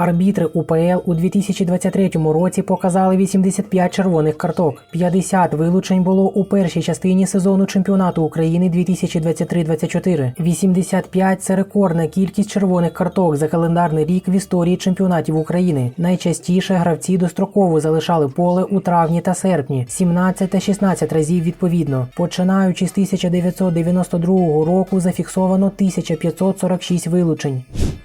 Арбітри УПЛ у 2023 році показали 85 червоних карток. 50 вилучень було у першій частині сезону чемпіонату України 2023-24. 85 – це рекордна кількість червоних карток за календарний рік в історії чемпіонатів України. Найчастіше гравці достроково залишали поле у травні та серпні, 17 та 16 разів відповідно. Починаючи з 1992 року зафіксовано 1546 вилучень.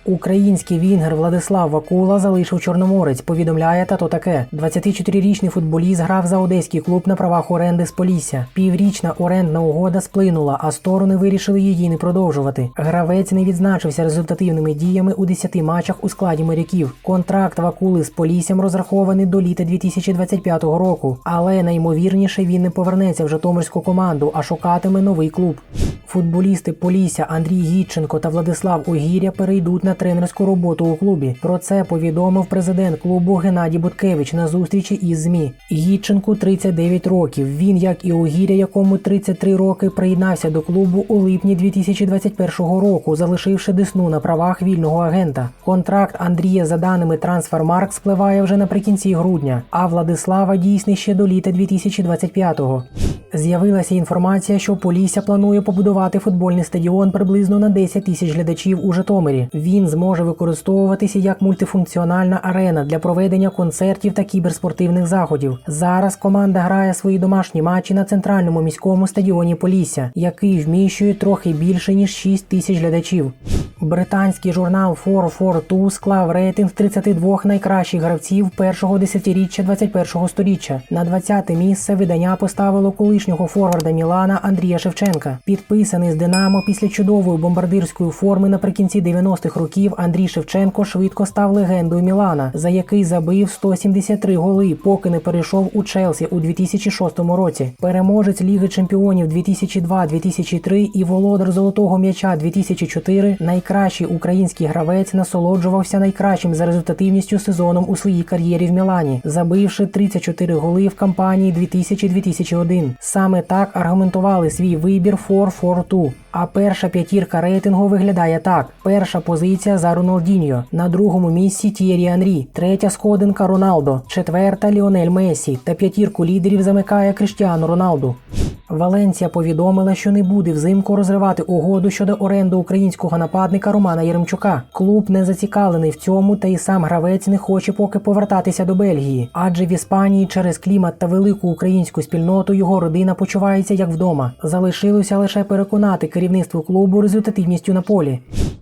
Український вінгер Владислав Вакула залишив Чорноморець. Повідомляє тато таке: 24-річний футболіст грав за одеський клуб на правах оренди з Полісся. Піврічна орендна угода сплинула, а сторони вирішили її не продовжувати. Гравець не відзначився результативними діями у 10 матчах у складі моряків. Контракт Вакули з Поліссям розрахований до літа 2025 року, але найімовірніше він не повернеться в Житомирську команду, а шукатиме новий клуб. Футболісти Полісся Андрій Гідченко та Владислав Огіря перейдуть на тренерську роботу у клубі. Про це повідомив президент клубу Геннадій Буткевич на зустрічі із ЗМІ. Гідченку 39 років. Він, як і Огіря, якому 33 роки, приєднався до клубу у липні 2021 року, залишивши Десну на правах вільного агента. Контракт Андрія за даними Трансфермарк спливає вже наприкінці грудня, а Владислава дійсний ще до літа 2025-го. З'явилася інформація, що Полісся планує побудувати футбольний стадіон приблизно на 10 тисяч глядачів у Житомирі. Він зможе використовуватися як мультифункціональна арена для проведення концертів та кіберспортивних заходів. Зараз команда грає свої домашні матчі на центральному міському стадіоні Полісся, який вміщує трохи більше ніж 6 тисяч глядачів. Британський журнал 442 склав рейтинг 32 найкращих гравців першого десятиріччя 21-го сторіччя. На 20-те місце видання поставило колишнього форварда Мілана Андрія Шевченка. Підписаний з Динамо після чудової бомбардирської форми наприкінці 90-х років Андрій Шевченко швидко став легендою Мілана, за який забив 173 голи, поки не перейшов у Челсі у 2006 році. Переможець Ліги Чемпіонів 2002-2003 і володар золотого м'яча 2004 найкращий український гравець насолоджувався найкращим за результативністю сезоном у своїй кар'єрі в Мілані, забивши 34 голи в кампанії 2000-2001. Саме так аргументували свій вибір 4-4-2. А перша п'ятірка рейтингу виглядає так: перша позиція за Роналдіньо, на другому місці Тієрі Анрі, третя сходинка Роналдо, четверта Ліонель Месі та п'ятірку лідерів замикає Криштіану Роналду. Валенція повідомила, що не буде взимку розривати угоду щодо оренди українського нападника Романа Єремчука. Клуб не зацікавлений в цьому, та й сам гравець не хоче поки повертатися до Бельгії, адже в Іспанії через клімат та велику українську спільноту його родина почувається як вдома. Залишилося лише переконати керівництво клубу результативністю на полі.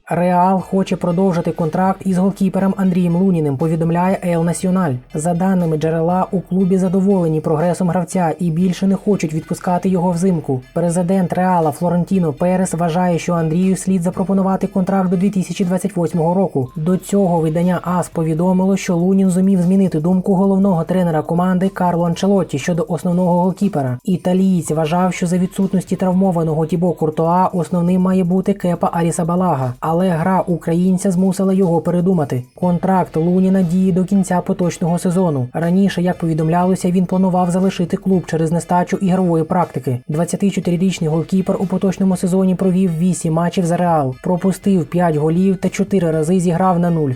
Реал хоче продовжити контракт із голкіпером Андрієм Луніним, повідомляє Ел Національ. За даними джерела, у клубі задоволені прогресом гравця і більше не хочуть відпускати його взимку. Президент Реала Флорентіно Перес вважає, що Андрію слід запропонувати контракт до 2028 року. До цього видання АС повідомило, що Лунін зумів змінити думку головного тренера команди Карло Анчелотті щодо основного голкіпера. Італієць вважав, що за відсутності травмованого Тібо Куртоа основним має бути Кепа Аріса Балага. Але гра українця змусила його передумати. Контракт Луніна діє до кінця поточного сезону. Раніше, як повідомлялося, він планував залишити клуб через нестачу ігрової практики. 24-річний голкіпер у поточному сезоні провів 8 матчів за реал, пропустив 5 голів та 4 рази зіграв на нуль.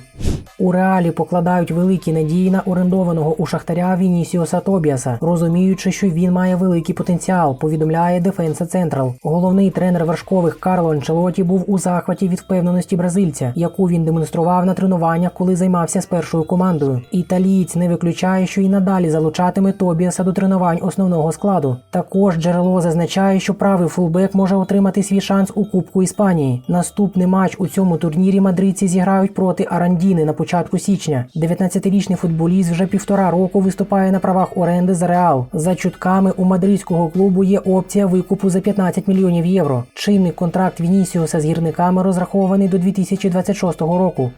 У реалі покладають великі надії на орендованого у шахтаря Вінісіоса Тобіаса, розуміючи, що він має великий потенціал. Повідомляє Дефенса Централ. Головний тренер вершкових Карло Анчелоті був у захваті від впевненості бразильця, яку він демонстрував на тренуваннях, коли займався з першою командою. Італієць не виключає, що і надалі залучатиме Тобіаса до тренувань основного складу. Також джерело зазначає, що правий фулбек може отримати свій шанс у Кубку Іспанії. Наступний матч у цьому турнірі мадридці зіграють проти Арандіни на початку січня. 19-річний футболіст вже півтора року виступає на правах оренди за Реал. За чутками у мадридського клубу є опція викупу за 15 мільйонів євро. Чинний контракт Вінісіуса з гірниками розрахований до 2026 року.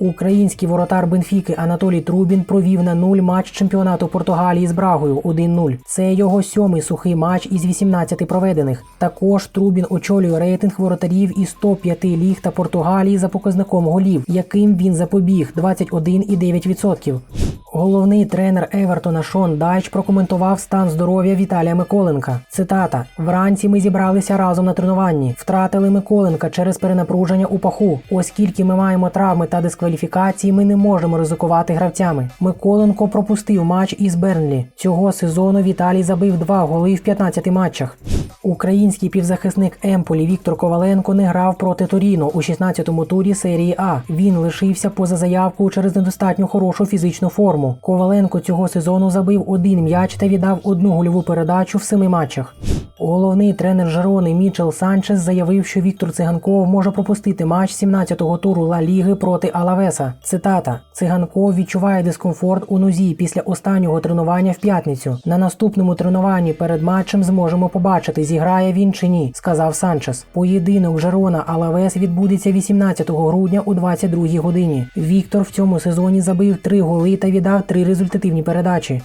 Український воротар Бенфіки Анатолій Трубін провів на нуль матч чемпіонату Португалії з Брагою 1-0. Це його сьомий сухий матч із 18 проведених. Також Трубін очолює рейтинг воротарів із 105 ліг та Португалії за показником голів, яким він запобіг 21,9%. Головний тренер Евертона Шон Дайч прокоментував стан здоров'я Віталія Миколенка. Цитата: Вранці ми зібралися разом на тренуванні, втратили Миколенка через перенапруження у паху. Оскільки ми маємо травми та дискваліфікації, ми не можемо ризикувати гравцями. Миколенко пропустив матч із Бернлі. Цього сезону Віталій забив два голи в 15 матчах. Український півзахисник Емполі Віктор Коваленко не грав проти Торіно у 16-му турі серії А. Він лишився поза заявкою через недостатньо хорошу фізичну форму. Коваленко цього сезону забив один м'яч та віддав одну гольову передачу в семи матчах. Головний тренер Жерони Мічел Санчес заявив, що Віктор Циганков може пропустити матч 17-го туру Ла Ліги проти Алавеса. Цитата: Циганков відчуває дискомфорт у нозі після останнього тренування в п'ятницю. На наступному тренуванні перед матчем зможемо побачити, зіграє він чи ні, сказав Санчес. Поєдинок Жерона Алавес відбудеться 18 грудня у 22 годині. Віктор в цьому сезоні забив три голи та віддав три результативні передачі.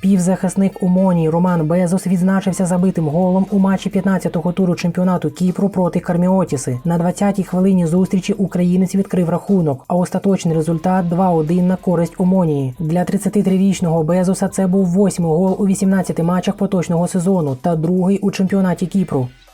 Півзахисник Умонії Роман Безос відзначився забитим голом у матчі 15-го туру чемпіонату Кіпру проти Карміотіси. На 20-й хвилині зустрічі українець відкрив рахунок, а остаточний результат 2-1 на користь Умонії. Для 33-річного Безоса це був восьмий гол у 18 матчах поточного сезону та другий у чемпіонаті Кіпру. –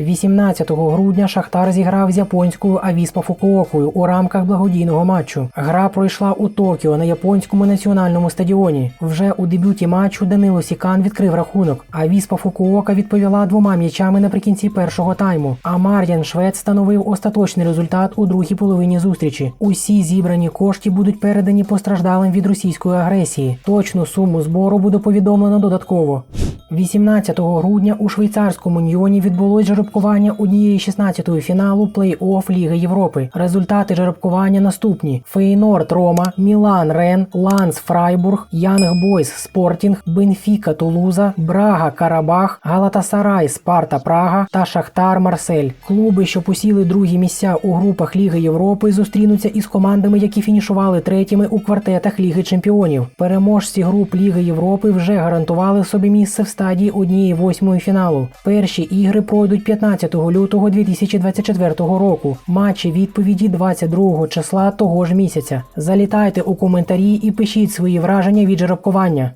18 грудня Шахтар зіграв з японською Авіспа Фукуокою у рамках благодійного матчу. Гра пройшла у Токіо на японському національному стадіоні. Вже у дебюті матчу Данило Сікан відкрив рахунок. Авіспа Фукуока відповіла двома м'ячами наприкінці першого тайму. А Мар'ян Швед становив остаточний результат у другій половині зустрічі. Усі зібрані кошти будуть передані постраждалим від російської агресії. Точну суму збору буде повідомлено додатково. 18 грудня у швейцарському Ньйоні відбулось жеребкування однієї 16-ї фіналу плей-офф Ліги Європи. Результати жеребкування наступні: Фейнорд Рома, Мілан Рен, Ланс Фрайбург, Янг Бойс Спортінг, Бенфіка Тулуза, Брага Карабах, Галатасарай Спарта Прага та Шахтар Марсель. Клуби, що посіли другі місця у групах Ліги Європи, зустрінуться із командами, які фінішували третіми у квартетах Ліги Чемпіонів. Переможці груп Ліги Європи вже гарантували собі місце в стадії однієї восьмої фіналу. Перші ігри пройдуть 15 лютого 2024 року. Матчі відповіді 22 числа того ж місяця. Залітайте у коментарі і пишіть свої враження від жеребкування.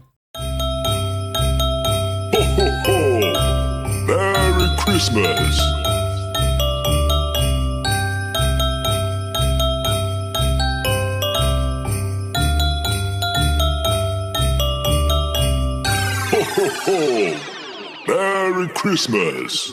Merry Christmas! Merry Christmas!